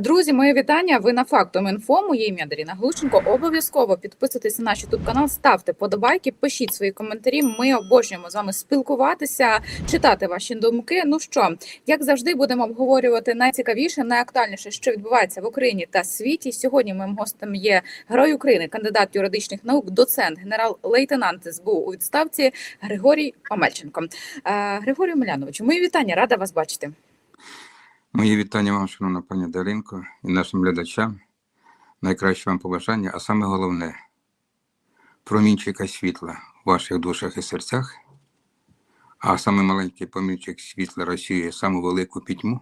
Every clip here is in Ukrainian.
Друзі, моє вітання. Ви на фактом інфо. Моє ім'я Даріна Глущенко. Обов'язково підписуйтесь на наш youtube канал, ставте подобайки, пишіть свої коментарі. Ми обожнюємо з вами спілкуватися, читати ваші думки. Ну що, як завжди, будемо обговорювати найцікавіше, найактуальніше, що відбувається в Україні та світі. Сьогодні моїм гостем є герой України, кандидат юридичних наук, доцент, генерал-лейтенант СБУ у відставці Григорій Омельченко. Е, Григорію Миляновичу, мої вітання, рада вас бачити. Мої вітання вам, шановна пані Даринко, і нашим глядачам. Найкраще вам побажання, а саме головне промінчика світла в ваших душах і серцях, а саме маленький промінчик світла розсіює саму велику пітьму.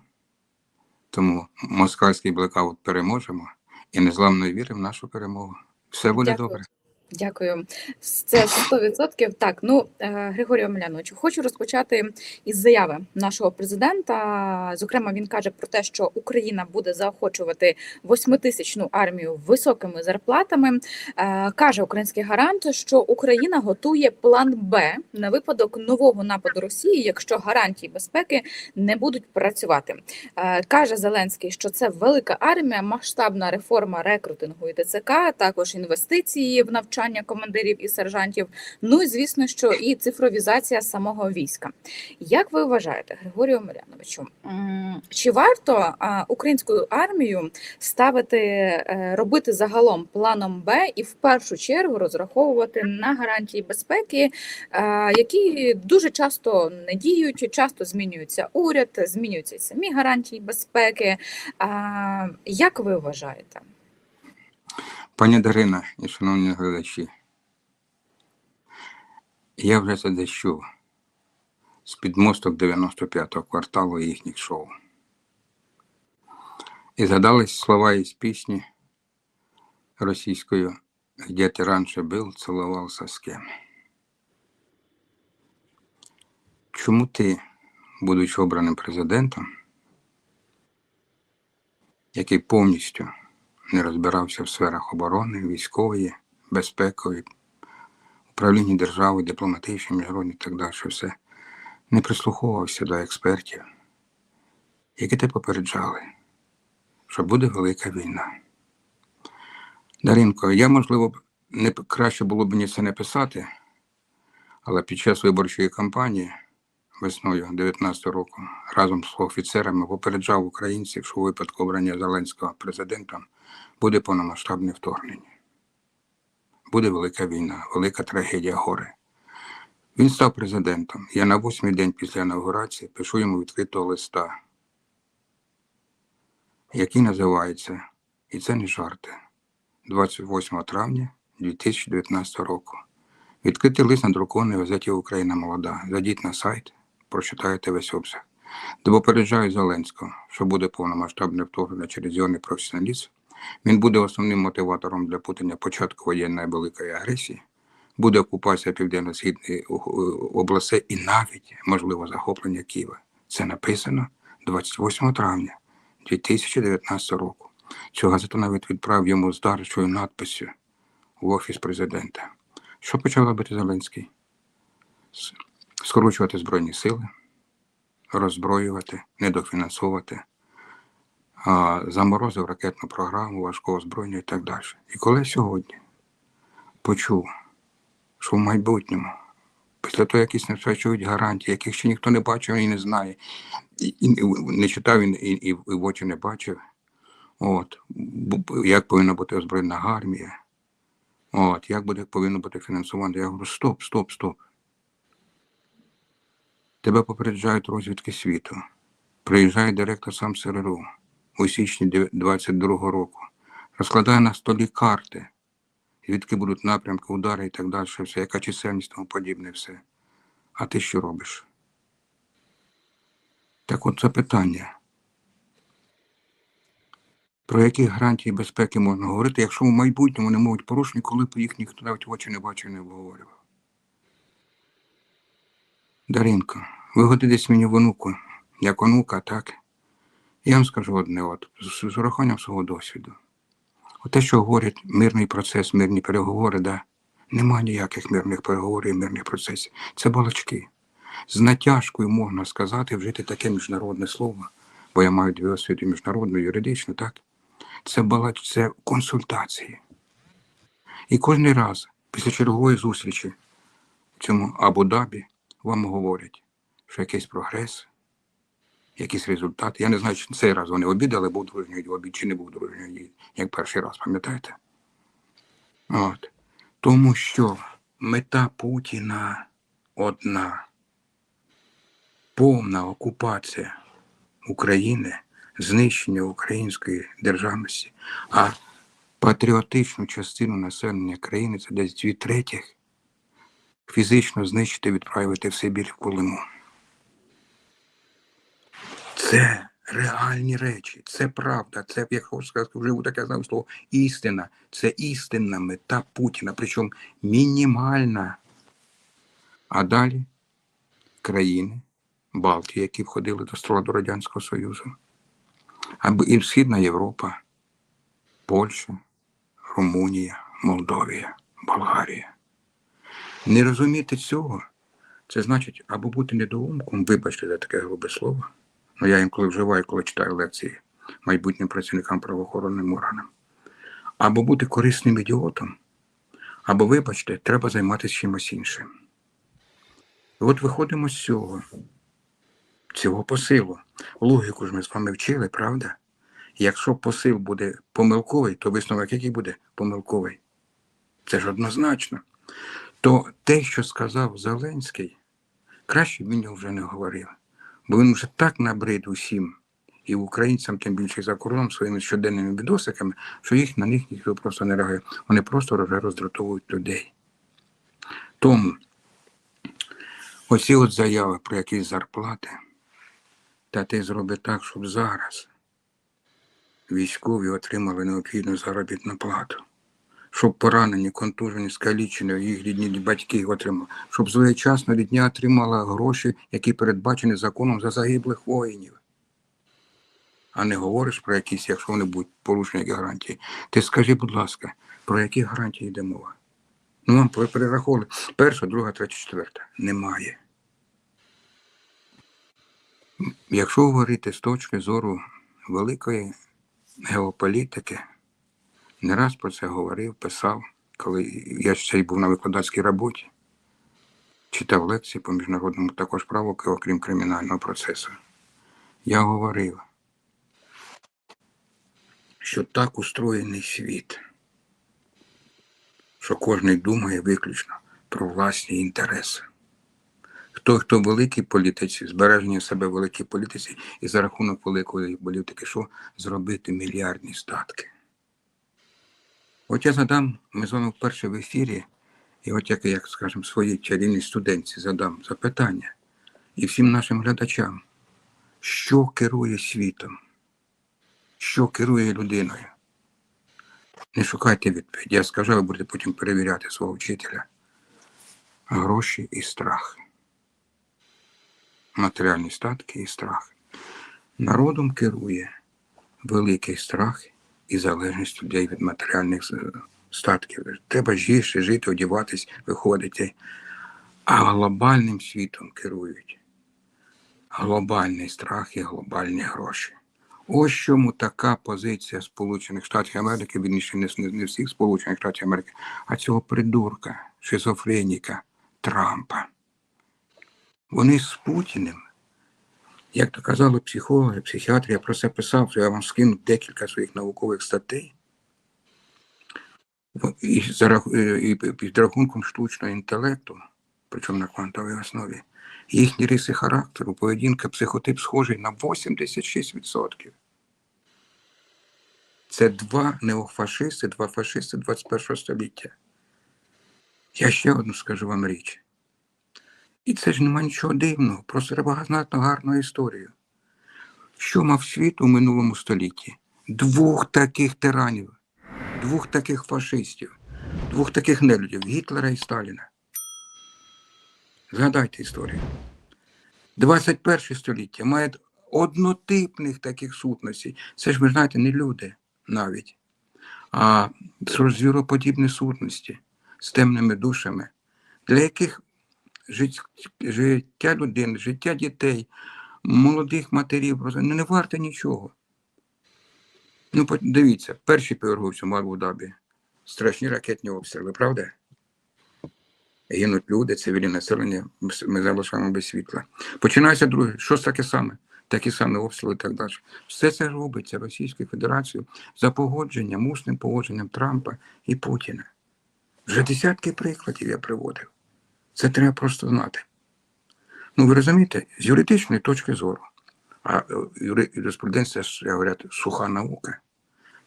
Тому москальський блекаут переможемо і незламно віримо в нашу перемогу. Все буде Дякую. добре. Дякую. Це 100%. Так, ну е, Григорію Омеляновичу, хочу розпочати із заяви нашого президента. Зокрема, він каже про те, що Україна буде заохочувати восьмитисячну армію високими зарплатами. Е, Каже український гарант, що Україна готує план Б на випадок нового нападу Росії, якщо гарантії безпеки не будуть працювати. Е, Каже Зеленський, що це велика армія, масштабна реформа рекрутингу і ТЦК, також інвестиції в навчання командирів і сержантів. Ну і звісно, що і цифровізація самого війська. Як ви вважаєте, Григорію Миряновичу, чи варто українську армію ставити, е, робити загалом планом Б і в першу чергу розраховувати на гарантії безпеки, які дуже часто не діють, часто змінюється уряд, змінюються самі гарантії безпеки. Як ви вважаєте? Пані Дарина і шановні глядачі, я вже це десь з підмосток 95-го кварталу їхніх шоу. І згадались слова із пісні російською «Где ти раніше був, цілувався з ким». Чому ти, будучи обраним президентом, який повністю не розбирався в сферах оборони, військової, безпекової, управління держави, дипломатичної, міжнародної і так далі, все, не прислуховувався до експертів, які те попереджали, що буде велика війна. Даринко, я, можливо, не краще було б мені це не писати, але під час виборчої кампанії весною 19 року разом з офіцерами попереджав українців, що у випадку обрання Зеленського президентом буде повномасштабне вторгнення. Буде велика війна, велика трагедія горе. Він став президентом. Я на восьмий день після інаугурації пишу йому відкритого листа, який називається, і це не жарти, 28 травня 2019 року. Відкритий лист надрукований в газеті Україна молода. Зайдіть на сайт, прочитаєте весь обсяг. Де попереджаю Зеленського, що буде повномасштабне вторгнення через його непрофесіоналізм. Він буде основним мотиватором для Путіна початку воєнної великої агресії, буде окупація південно-східної областей і навіть можливо захоплення Києва. Це написано 28 травня 2019 року. Цю газету навіть відправив йому з дарчою надписю в офіс президента. Що почав робити Зеленський? Скорочувати збройні сили, роззброювати, недофінансовувати, а, заморозив ракетну програму, важкого озброєння і так далі. І коли сьогодні почув, що в майбутньому, після того, як забезпечують гарантії, яких ще ніхто не бачив і не знає, і, і не читав і, і, і в очі не бачив, от, як повинна бути озброєна армія, от, як буде, повинно бути фінансування. Я говорю, стоп, стоп, стоп. Тебе попереджають розвідки світу. Приїжджає директор сам СРРУ у січні 22-го року. Розкладає на столі карти, звідки будуть напрямки, удари і так далі, все, яка чисельність тому подібне, все. А ти що робиш? Так от питання. Про які гарантії безпеки можна говорити, якщо в майбутньому не можуть порушені, коли б їх ніхто навіть в очі не бачив і не обговорював. Даринко, ви годитесь мені в онуку, як онука, так? Я вам скажу одне, от, з, урахуванням свого досвіду. Те, що говорять мирний процес, мирні переговори, да, нема ніяких мирних переговорів, мирних процесів. Це балачки. З натяжкою можна сказати, вжити таке міжнародне слово, бо я маю дві освіти міжнародну, юридичну, так? Це була це консультації. І кожен раз після чергової зустрічі в цьому Абу-Дабі вам говорять, що якийсь прогрес, якісь результати. Я не знаю, чи цей раз вони обідали, був дружній обід, чи не був дружній, як перший раз, пам'ятаєте? От. Тому що мета Путіна одна повна окупація України, знищення української державності, а патріотичну частину населення країни це десь дві третіх фізично знищити, відправити в Сибір в Колиму. Це реальні речі, це правда, це, як вживу таке знаю слово, істина. Це істинна мета Путіна, причому мінімальна. А далі країни Балтії, які входили до складу Радянського Союзу, або і Східна Європа, Польща, Румунія, Молдовія, Болгарія. Не розуміти цього, це значить або бути недоумком, вибачте за таке грубе слово. Ну, я інколи вживаю, коли читаю лекції майбутнім працівникам правоохоронним органам. Або бути корисним ідіотом, або, вибачте, треба займатися чимось іншим. І от виходимо з цього, цього посилу. Логіку ж ми з вами вчили, правда? Якщо посил буде помилковий, то висновок який буде помилковий. Це ж однозначно. То те, що сказав Зеленський, краще б він вже не говорив. Бо він вже так набрид усім, і українцям, тим більше за кордоном, своїми щоденними відосиками, що їх на них ніхто просто не реагує. Вони просто вже роздратовують людей. Тому оці от заяви про якісь зарплати, та ти зроби так, щоб зараз військові отримали необхідну заробітну плату. Щоб поранені, контужені, скалічені, їх рідні батьки отримали, щоб своєчасно рідня отримала гроші, які передбачені законом за загиблих воїнів. А не говориш про якісь, якщо вони будуть порушені гарантії. Ти скажи, будь ласка, про які гарантії йде мова? Ну, вам перераховували перша, друга, третя, четверта. Немає. Якщо говорити з точки зору великої геополітики, не раз про це говорив, писав, коли я ще й був на викладацькій роботі, читав лекції по міжнародному також праву, окрім кримінального процесу. Я говорив, що так устроєний світ, що кожен думає виключно про власні інтереси. Хто, хто в великій політиці, збереження себе великій політиці і за рахунок великої політики, що зробити мільярдні статки. От я задам, ми з вами вперше в ефірі, і от як, як скажемо, своїй чарівній студентці задам запитання і всім нашим глядачам, що керує світом, що керує людиною. Не шукайте відповідь. Я скажу, ви будете потім перевіряти свого вчителя. Гроші і страх. Матеріальні статки і страх. Народом керує великий страх і залежність людей від матеріальних статків. Треба жити, жити, одіватись, виходити. А глобальним світом керують глобальний страх і глобальні гроші. Ось чому така позиція Сполучених Штатів Америки, більше не, не всіх Сполучених Штатів Америки, а цього придурка, шизофреніка Трампа. Вони з Путіним як то казали психологи, психіатри, я про це писав, я вам скину декілька своїх наукових статей. І за рах- і під рахунком штучного інтелекту, причому на квантовій основі, їхні риси характеру, поведінка, психотип схожий на 86%. Це два неофашисти, два фашисти 21 століття. Я ще одну скажу вам річ. І це ж нема нічого дивного, просто треба знати гарну історію. Що мав світ у минулому столітті? Двох таких тиранів, двох таких фашистів, двох таких нелюдів Гітлера і Сталіна. Згадайте історію. 21 століття має однотипних таких сутностей. Це ж, ви знаєте, не люди навіть, а звіроподібні сутності з темними душами, для яких життя людини, життя дітей молодих матерів, ну, не варте нічого. Ну, дивіться, перші півроці в Абу-Дабі. Страшні ракетні обстріли, правда? Гинуть люди, цивільне населення, ми залишаємо без світла. Починається друге. Що таке саме? Такі самі обстріли і так далі. Все це робиться Російською Федерацією за погодженням, усним погодженням Трампа і Путіна. Вже десятки прикладів я приводив. Це треба просто знати. Ну, ви розумієте, з юридичної точки зору, а е, юриспруденція, як говорять, суха наука.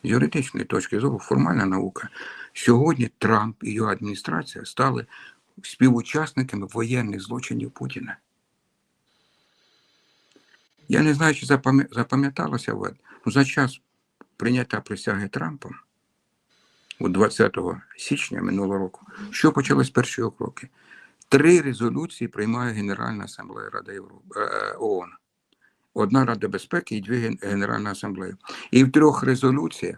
З юридичної точки зору, формальна наука. Сьогодні Трамп і його адміністрація стали співучасниками воєнних злочинів Путіна. Я не знаю, чи запам'яталося ну, за час прийняття присяги Трампом у 20 січня минулого року, що почалось перші його кроки? Три резолюції приймає Генеральна асамблея Ради Європи, е, ООН. Одна Рада безпеки і дві Генеральна асамблея. І в трьох резолюціях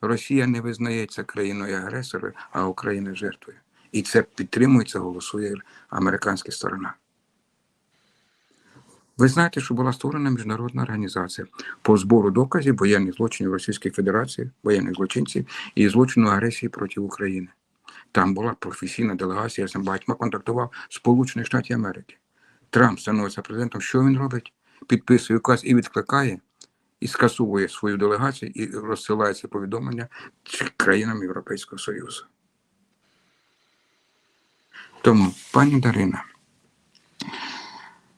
Росія не визнається країною агресором, а Україна жертвою. І це підтримується, голосує американська сторона. Ви знаєте, що була створена міжнародна організація по збору доказів воєнних злочинів Російської Федерації, воєнних злочинців і злочину агресії проти України. Там була професійна делегація, я з багатьма контактував Сполучених Штатів Америки. Трамп становиться президентом. Що він робить? Підписує указ і відкликає, і скасовує свою делегацію і розсилає це повідомлення країнам Європейського Союзу. Тому, пані Дарина,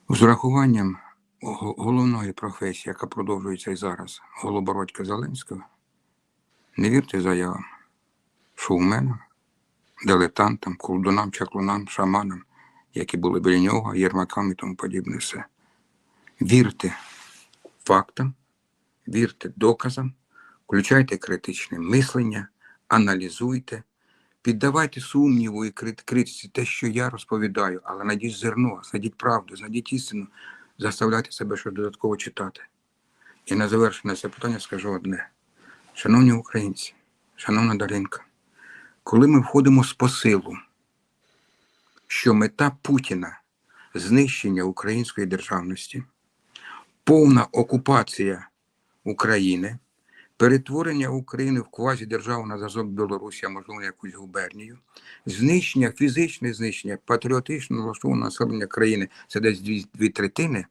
з урахуванням головної професії, яка продовжується і зараз, Голобородька Зеленського, не вірте заявам шоуменам, дилетантам, колдунам, чаклунам, шаманам, які були біля нього, єрмакам і тому подібне все. Вірте фактам, вірте доказам, включайте критичне мислення, аналізуйте, піддавайте сумніву і критиці те, що я розповідаю, але знайдіть зерно, знайдіть правду, знайдіть істину, заставляйте себе щось додатково читати. І на завершення це питання скажу одне. Шановні українці, шановна Даринка, коли ми входимо з посилу, що мета Путіна знищення української державності, повна окупація України, перетворення України в квазідержаву на зразок Білорусі, а можливо якусь губернію, знищення, фізичне знищення, патріотично налаштованого населення країни це десь дві, дві третини.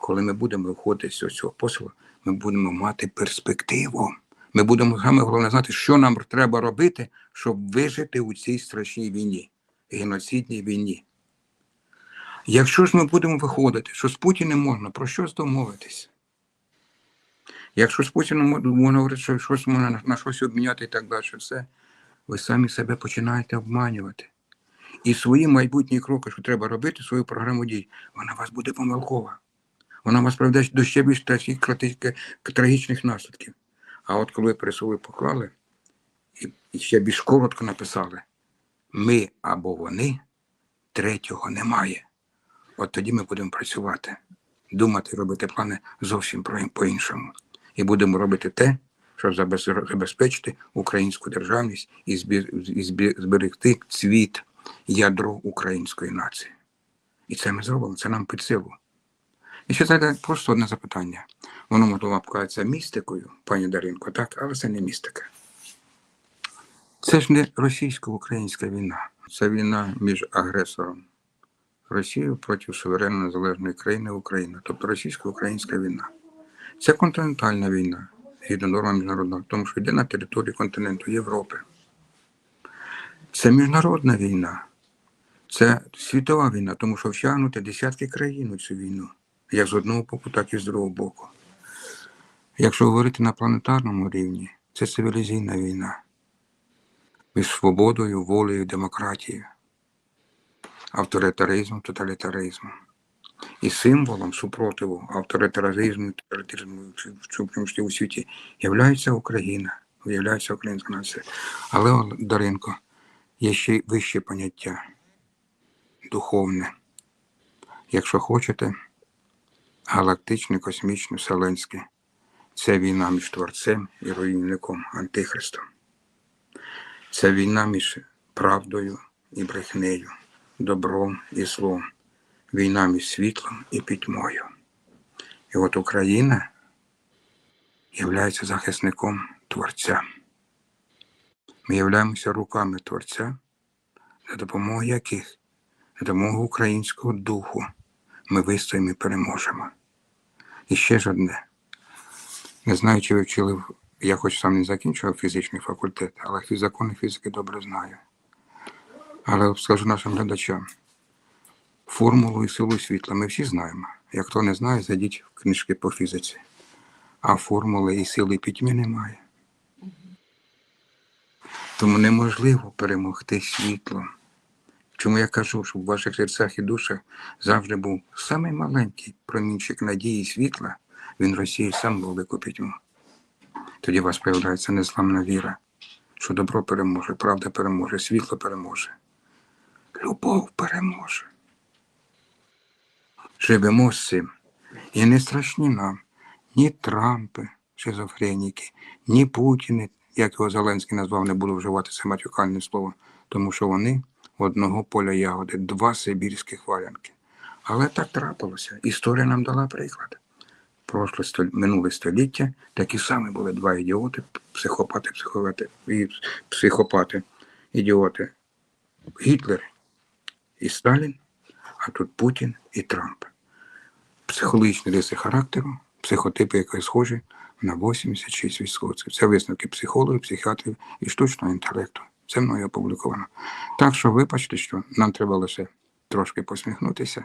Коли ми будемо виходити з цього посилу, ми будемо мати перспективу. Ми будемо саме головне знати, що нам треба робити, щоб вижити у цій страшній війні, геноцидній війні. Якщо ж ми будемо виходити, що з Путіним можна про щось домовитися, якщо з Путіним мо- можна говорити, що щось можна на- на щось обміняти і так далі, все, ви самі себе починаєте обманювати. І свої майбутні кроки, що треба робити, свою програму дій, вона вас буде помилкова. Вона вас приведе до ще більш трагічних наслідків. А от коли пересули поклали і, ще більш коротко написали: ми або вони, третього немає. От тоді ми будемо працювати, думати, робити плани зовсім по-іншому. І будемо робити те, щоб забезпечити українську державність і зберегти цвіт ядро української нації. І це ми зробимо, це нам під силу. І ще зараз просто одне запитання. Воно можливо вкладається містикою, пані Даринко, так, але це не містика. Це ж не російсько-українська війна. Це війна між агресором Росією проти суверенно незалежної країни Україна, тобто російсько-українська війна. Це континентальна війна, згідно нормам міжнародного, тому що йде на території континенту Європи. Це міжнародна війна, це світова війна, тому що втягнути десятки країн у цю війну, як з одного боку, так і з другого боку. Якщо говорити на планетарному рівні, це цивілізійна війна між свободою, волею, демократією, авторитаризмом, тоталітаризмом. І символом супротиву авторитаризму, цьому у світі являється Україна, являється українська нація. Але, Даринко, є ще вище поняття духовне. Якщо хочете, галактичне, космічне, вселенське. Це війна між Творцем і руйнівником Антихристом. Це війна між правдою і брехнею, добром і злом, війна між світлом і пітьмою. І от Україна є захисником Творця. Ми являємося руками Творця, за допомогою яких, за допомогою українського духу, ми вистоїмо і переможемо. І ще ж одне. Не знаю, чи ви вчили, я хоч сам не закінчував фізичний факультет, але закони фізики добре знаю. Але скажу нашим глядачам, формулу і силу світла ми всі знаємо. Як хто не знає, зайдіть в книжки по фізиці. А формули і сили пітьми немає. Тому неможливо перемогти світлом. Чому я кажу, що в ваших серцях і душах завжди був самий маленький промінчик надії світла, він розсіє сам велику пітьму. Тоді вас появляється незламна віра, що добро переможе, правда переможе, світло переможе, любов переможе. Живемо з цим. І не страшні нам ні Трампи, шизофреніки, ні Путіни, як його Зеленський назвав, не буду вживати це матюкальне слово, тому що вони одного поля ягоди, два сибірських валянки. Але так трапилося. Історія нам дала приклад. Прошле столь... минуле століття такі самі були два ідіоти, психопати, психопати, і психопати, ідіоти. Гітлер і Сталін, а тут Путін і Трамп. Психологічні риси характеру, психотипи, які схожі на 86%. Це висновки психологів, психіатрів і штучного інтелекту. Це мною опубліковано. Так що вибачте, що нам треба лише трошки посміхнутися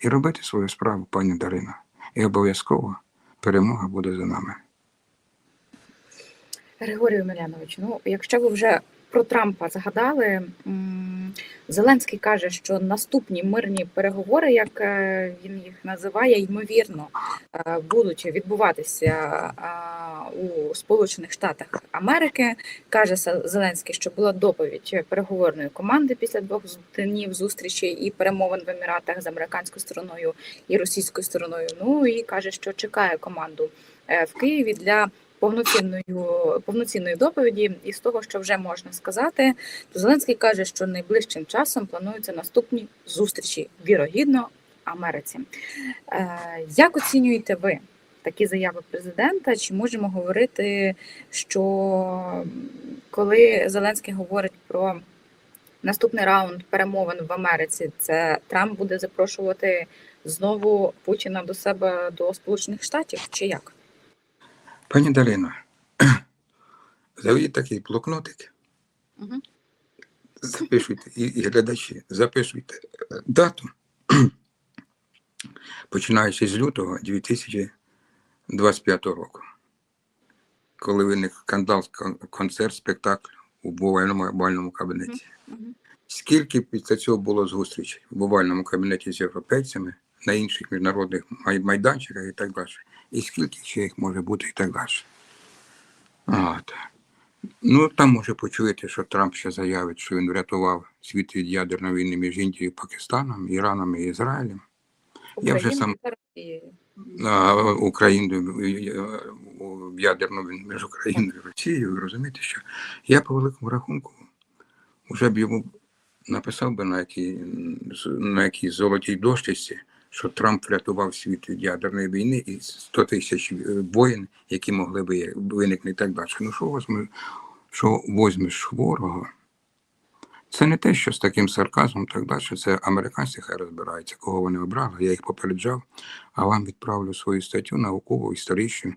і робити свою справу, пані Дарина. І обов'язково перемога буде за нами. Григорію Милянович, ну якщо ви вже про Трампа згадали, Зеленський каже, що наступні мирні переговори, як е, він їх називає, ймовірно е, будуть відбуватися е, у Сполучених Штатах Америки. Каже Зеленський, що була доповідь переговорної команди після двох днів зустрічей і перемовин в Еміратах з американською стороною і російською стороною. Ну і каже, що чекає команду в Києві для повноцінної повноцінної доповіді, і з того, що вже можна сказати, то Зеленський каже, що найближчим часом плануються наступні зустрічі, вірогідно, Америці. Е, Як оцінюєте ви такі заяви президента? Чи можемо говорити, що коли Зеленський говорить про наступний раунд перемовин в Америці, це Трамп буде запрошувати знову Путіна до себе до Сполучених Штатів, чи як? Пані Дарино, заведіть такий блокнотик, Угу. запишуйте, і, і глядачі, записуйте е, дату, починаючи з лютого 2025 року, коли виник скандал, концерт, спектакль у бувальному бальному кабінеті. Мгм. Скільки після цього було зустрічей в бувальному кабінеті з європейцями на інших міжнародних майданчиках і так далі. І скільки ще їх може бути і так далі. От. Ну, там може почуєте, що Трамп ще заявить, що він врятував світ від ядерної війни між Індією, Пакистаном, Іраном і Ізраїлем. Я вже сам- в ядерну війну між Україною і Росією, розумієте, що я по великому рахунку вже б йому написав би на якій, на якій золотій дощечці, що Трамп врятував світ від ядерної війни і 100 тисяч е, воїн, які могли б виникнути так далі. Ну що возьме, що возьмеш хворого? Це не те, що з таким сарказмом так далі. Це американці хай розбираються, кого вони обрали. Я їх попереджав, а вам відправлю свою статтю наукову, історичну,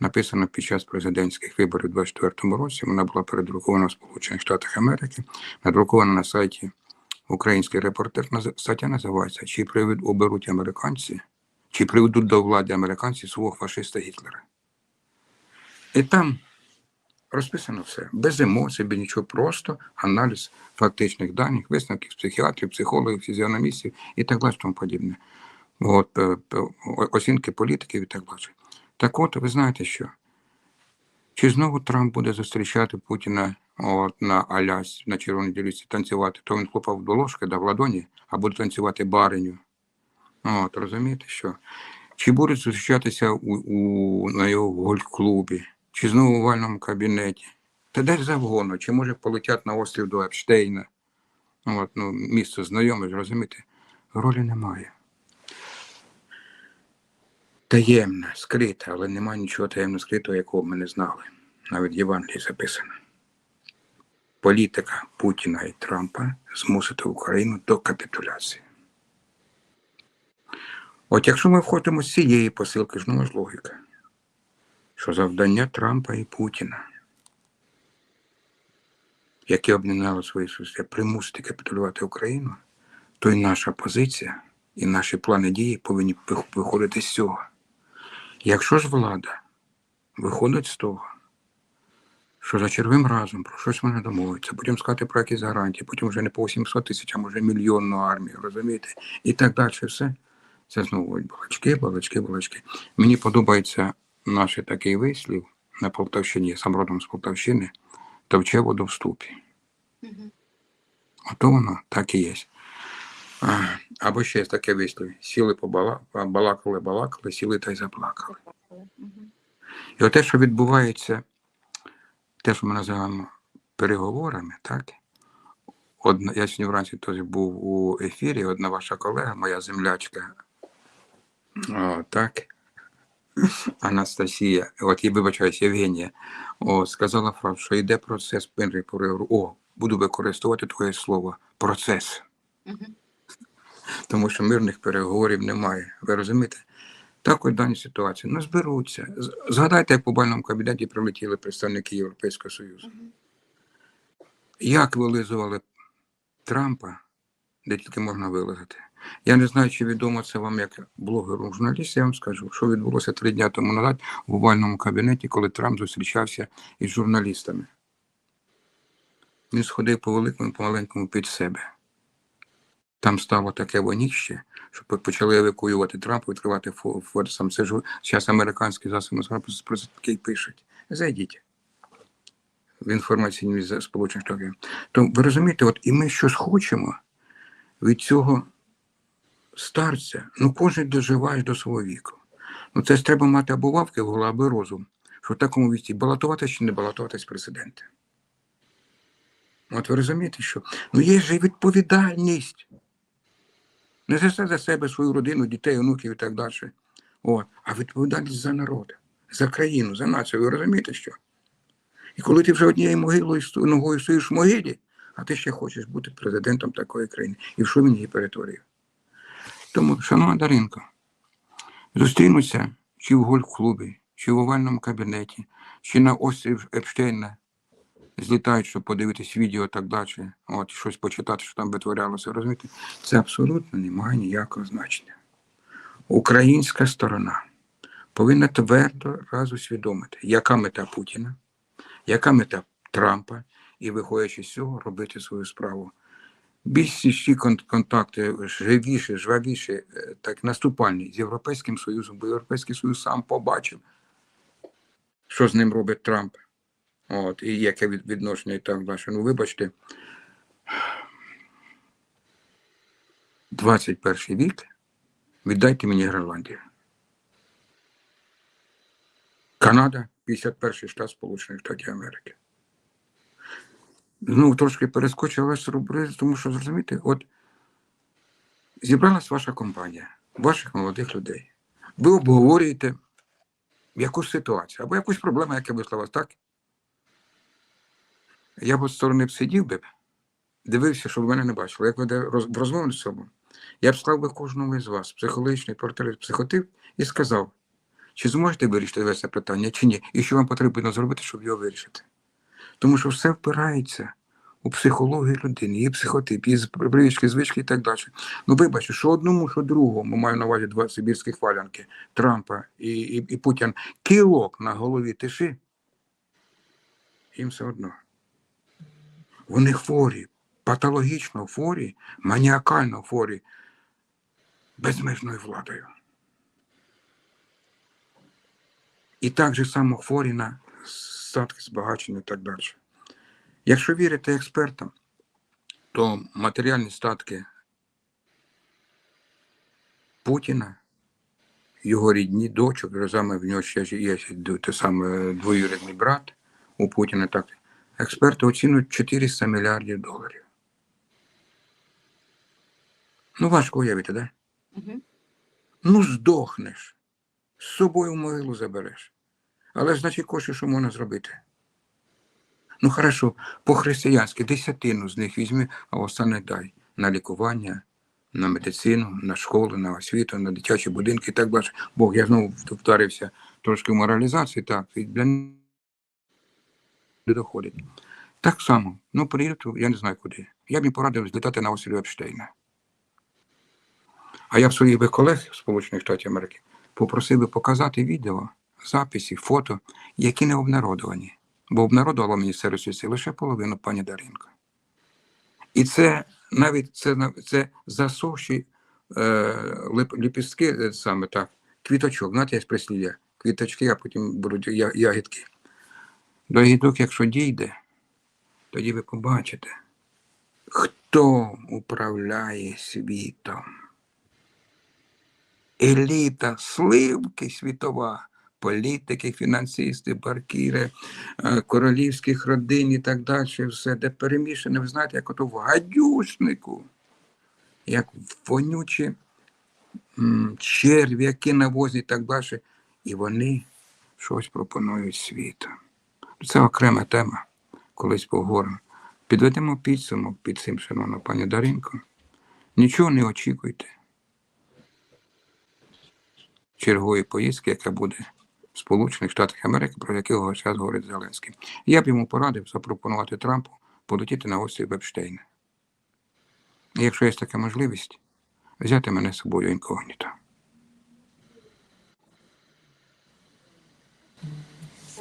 написану під час президентських виборів у 2024 році. Вона була передрукована в Сполучених Штатах Америки, надрукована на сайті Український репортер. Стаття називається Чи привед оберуть американці, чи приведуть до влади американці свого фашиста Гітлера. І там розписано все, без емоцій, без нічого, просто аналіз фактичних даних, висновків психіатрів, психологів, фізіономістів і так далі, тому подібне. От, е, оцінки політиків і так далі. Так от, ви знаєте що? Чи знову Трамп буде зустрічати Путіна от, на Алясь, на червоній ділянці танцювати, то він хлопав до ложки, да в ладоні, а буде танцювати бариню. От, розумієте що? Чи будуть зустрічатися у, у, на його гольф-клубі, чи знову у вальному кабінеті? Та де ж завгодно, чи може полетять на острів до Епштейна? От, ну, місце знайоме, розумієте? Ролі немає. таємне, скрите, але немає нічого таємно скритого, якого ми не знали. Навіть в Євангелії записано. Політика Путіна і Трампа змусити Україну до капітуляції. От якщо ми входимо з цієї посилки, ну ж логіка, що завдання Трампа і Путіна, які об'єднали свої зусилля, примусити капітулювати Україну, то і наша позиція, і наші плани дії повинні виходити з цього. Якщо ж влада виходить з того, що за червим разом про щось вони домовляться, потім сказати про якісь гарантії, потім вже не по 700 тисяч, а може мільйонну армію, розумієте? І так далі, все. Це знову балачки, балачки, балачки. Мені подобається наш такий вислів на Полтавщині, я сам родом з Полтавщини, товче воду в ступі. Ото воно так і є. Або ще є таке вислів. Сіли побала, балакали, балакали, сіли та й заплакали. І те, що відбувається, те, що ми називаємо переговорами, так? Одна, я сьогодні вранці теж був у ефірі, одна ваша колега, моя землячка, о, так, Анастасія, от я вибачаюсь, Євгенія, о, сказала фразу, що йде процес мирних переговорів. О, буду використовувати твоє слово процес. Мгм. тому що мирних переговорів немає. Ви розумієте? Так ось дані ситуації. Ну, зберуться. Згадайте, як по бальному кабінеті прилетіли представники Європейського Союзу. Як вилизували Трампа, де тільки можна вилазити. Я не знаю, чи відомо це вам як блогеру журналіст, я вам скажу, що відбулося три дня тому назад в овальному кабінеті, коли Трамп зустрічався із журналістами. Він сходив по великому, і по маленькому під себе. Там стало таке воніще, що почали евакуювати Трампа, відкривати фо- Сам це ж зараз американські засоби про це таке пишуть. Зайдіть в інформаційні Сполучених Штатів. То ви розумієте, от і ми щось хочемо від цього старця. Ну, кожен доживає до свого віку. Ну, це ж треба мати або вавки в голові, або розум. Що в такому віці балотуватися чи не балотуватись в президенти. От ви розумієте, що ну є ж і відповідальність. Не все за себе, свою родину, дітей, онуків і так далі. От. А відповідальність за народ, за країну, за націю. Ви розумієте, що? І коли ти вже однією могилою ногою стоїш в могилі, а ти ще хочеш бути президентом такої країни. І в що він її перетворив? Тому, шановна Даринко, зустрінуться чи в гольф-клубі, чи в овальному кабінеті, чи на острів Епштейна, злітають, щоб подивитись відео так далі, от, щось почитати, що там витворялося, розумієте? Це абсолютно не має ніякого значення. Українська сторона повинна твердо раз усвідомити, яка мета Путіна, яка мета Трампа, і, виходячи з цього, робити свою справу. Більш січі контакти живіші, жвавіші, е, так наступальні з Європейським Союзом, бо Європейський Союз сам побачив, що з ним робить Трамп. От, і яке відношення і так далі. Ну, вибачте, 21 вік, віддайте мені Гренландію. Канада, 51 штат Сполучених Штатів Америки. Ну, трошки перескочив ваш рубриз, тому що зрозумієте, от зібралась ваша компанія, ваших молодих людей. Ви обговорюєте якусь ситуацію або якусь проблему, яка вийшла вас, так? Я б з сторони б сидів би, дивився, щоб мене не бачили. Як веде розмову з собою, я б склав би кожному із вас психологічний портрет психотип і сказав, чи зможете вирішити це питання, чи ні, і що вам потрібно зробити, щоб його вирішити. Тому що все впирається у психологію людини, її психотип, її привички, звички і так далі. Ну, вибачте, що одному, що другому, маю на увазі два сибірських валянки, Трампа і, і, і Путін, кілок на голові тиши, їм все одно. Вони хворі, патологічно хворі, маніакально хворі безмежною владою. І так же само хворі на статки збагачення і так далі. Якщо вірити експертам, то матеріальні статки Путіна, його рідні дочок, в нього ще є те саме двоюрідний брат у Путіна, так, експерти оцінюють 400 мільярдів доларів. Ну, важко уявити, да? Мгм. Ну, здохнеш. з собою в могилу забереш. Але ж значить кошти, що можна зробити. Ну, хорошо, по-християнськи десятину з них візьми, а останнє дай на лікування, на медицину, на школи, на освіту, на дитячі будинки і так далі. Бог, я знову вдарився трошки в моралізації, так, і для не доходить. Так само, ну, приїду, я не знаю куди. Я б порадив злітати на острів Епштейна. А я б своїх би колег Сполучених Штатів Америки попросив би показати відео, записи, фото, які не обнародовані. Бо обнародувало Міністерство юстиції лише половину пані Даринко. І це навіть це, це засохші е, ліпістки, е, саме так, квіточок, знаєте, є прислів'я, квіточки, а потім будуть я- ягідки. До ягідок, якщо дійде, тоді ви побачите, хто управляє світом. Еліта, сливки світова, політики, фінансисти, банкіри, е, королівських родин і так далі, все, де перемішане, ви знаєте, як ото в гадюшнику, як вонючі черв'яки на возі і так далі. І вони щось пропонують світу. Це окрема тема, колись поговоримо. Підведемо підсумок під цим, шановна пані Даринко. Нічого не очікуйте. Чергової поїздки, яка буде в Сполучених Штатах Америки, про якого зараз говорить Зеленський. Я б йому порадив запропонувати Трампу полетіти на острів Вебштейна. Якщо є така можливість, взяти мене з собою інкогніто.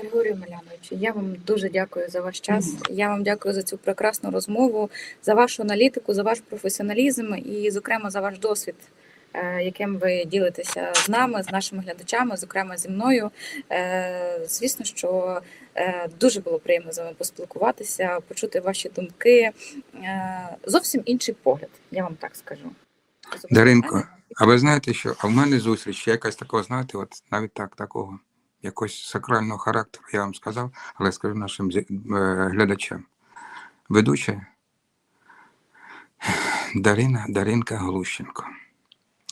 Григорію Маляновичу, я вам дуже дякую за ваш час. Я вам дякую за цю прекрасну розмову, за вашу аналітику, за ваш професіоналізм і, зокрема, за ваш досвід, е, яким ви ділитеся з нами, з нашими глядачами, зокрема зі мною. Е, Звісно, що е, дуже було приємно з вами поспілкуватися, почути ваші думки. Зовсім інший погляд, я вам так скажу. Даринко, А ви знаєте, що а в мене зустріч якась такого, знаєте, от навіть так, такого, якогось сакрального характеру, я вам сказав, але скажу нашим е, глядачам. Ведуча Дарина Даринка Глущенко.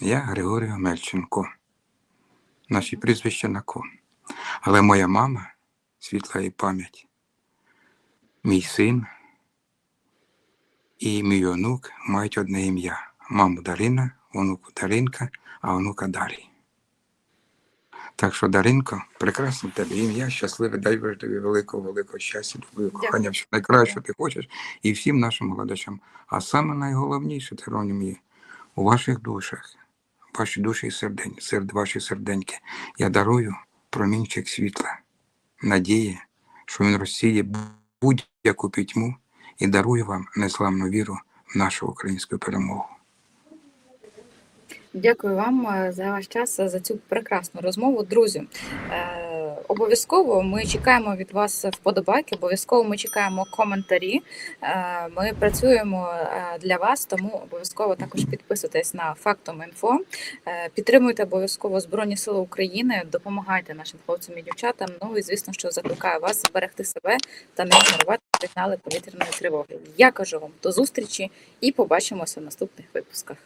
Я Григорій Мельченко. Наші прізвища на ко. Але моя мама, світла її пам'ять, мій син і мій онук мають одне ім'я. Маму Дарина, онуку Даринка, а онука Дарій. Так що, Даринко, прекрасне тебе ім'я, щасливе, дай Боже тобі великого, великого щастя, тобі кохання, все найкраще ти хочеш, і всім нашим глядачам. А саме найголовніше, ровні мої, у ваших душах, ваші душі і сердень, серед ваші серденьки, я дарую промінчик світла, надії, що він розсіє будь-яку пітьму і дарує вам незламну віру в нашу українську перемогу. Дякую вам е, за ваш час е, за цю прекрасну розмову. Друзі, е, обов'язково ми чекаємо від вас вподобайки, обов'язково ми чекаємо коментарі. Ми працюємо для вас, тому обов'язково також підписуйтесь на Фактом Інфо. Підтримуйте обов'язково Збройні Сили України, допомагайте нашим хлопцям і дівчатам. Ну і звісно, що закликаю вас зберегти себе та не ігнорувати сигнали повітряної тривоги. Я кажу вам до зустрічі і побачимося в наступних випусках.